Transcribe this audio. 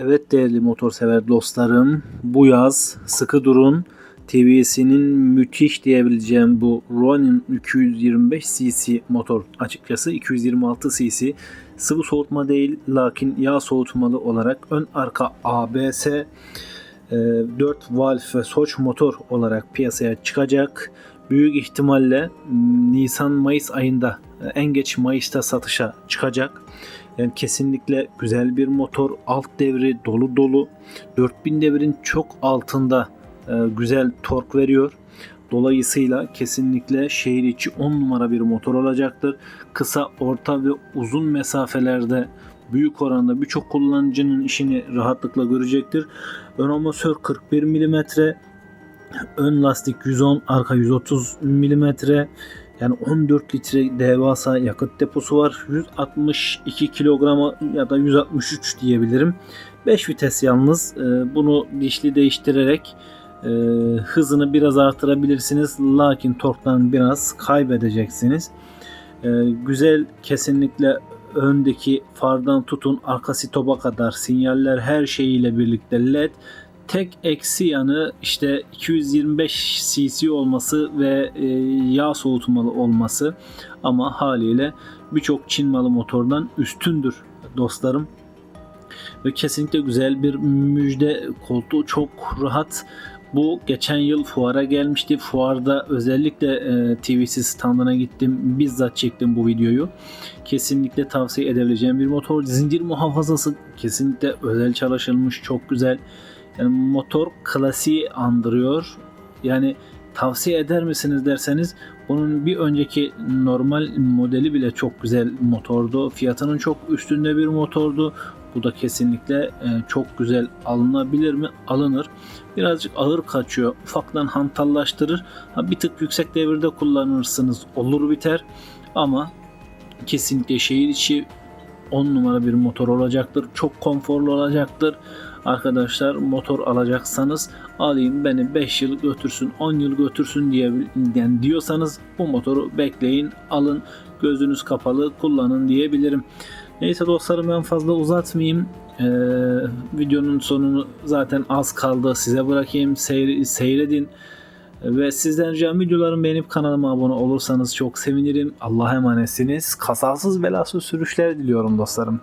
Evet değerli motorsever dostlarım, bu yaz sıkı durun. TVS'nin müthiş diyebileceğim bu Ronin 225 cc motor açıkçası 226 cc sıvı soğutma değil lakin yağ soğutmalı olarak ön arka ABS e, 4 valve ve soç motor olarak piyasaya çıkacak. Büyük ihtimalle Nisan-Mayıs ayında e, en geç Mayıs'ta satışa çıkacak. Yani kesinlikle güzel bir motor. Alt devri dolu dolu. 4000 devrin çok altında e, güzel tork veriyor. Dolayısıyla kesinlikle şehir içi 10 numara bir motor olacaktır. Kısa, orta ve uzun mesafelerde büyük oranda birçok kullanıcının işini rahatlıkla görecektir. Ön amasör 41 mm, ön lastik 110, arka 130 mm. Yani 14 litre devasa yakıt deposu var. 162 kilograma ya da 163 diyebilirim. 5 vites yalnız. Ee, Bunu dişli değiştirerek e, hızını biraz artırabilirsiniz. Lakin torktan biraz kaybedeceksiniz. Ee, Güzel kesinlikle öndeki fardan tutun arka stopa kadar sinyaller her şeyiyle birlikte led tek eksi yanı işte 225 cc olması ve e, yağ soğutmalı olması ama haliyle birçok Çin malı motordan üstündür dostlarım. Ve kesinlikle güzel bir müjde koltuğu çok rahat. Bu geçen yıl fuara gelmişti. Fuarda özellikle e, TVC standına gittim. Bizzat çektim bu videoyu. Kesinlikle tavsiye edebileceğim bir motor. Zincir muhafazası kesinlikle özel çalışılmış. Çok güzel. Yani motor klasiği andırıyor. Yani tavsiye eder misiniz derseniz bunun bir önceki normal modeli bile çok güzel motordu. Fiyatının çok üstünde bir motordu. Bu da kesinlikle e, çok güzel alınabilir mi? Alınır. Birazcık ağır kaçıyor. Ufaktan hantallaştırır. Ha, bir tık yüksek devirde kullanırsınız. Olur biter. Ama kesinlikle şehir içi 10 numara bir motor olacaktır. Çok konforlu olacaktır. Arkadaşlar motor alacaksanız alayım beni 5 yıl götürsün 10 yıl götürsün diye yani diyorsanız bu motoru bekleyin alın gözünüz kapalı kullanın diyebilirim. Neyse dostlarım ben fazla uzatmayayım. Ee, videonun sonunu zaten az kaldı size bırakayım seyre- seyredin. Ve sizden ricam videolarımı beğenip kanalıma abone olursanız çok sevinirim. Allah'a emanetsiniz. Kazasız belasız sürüşler diliyorum dostlarım.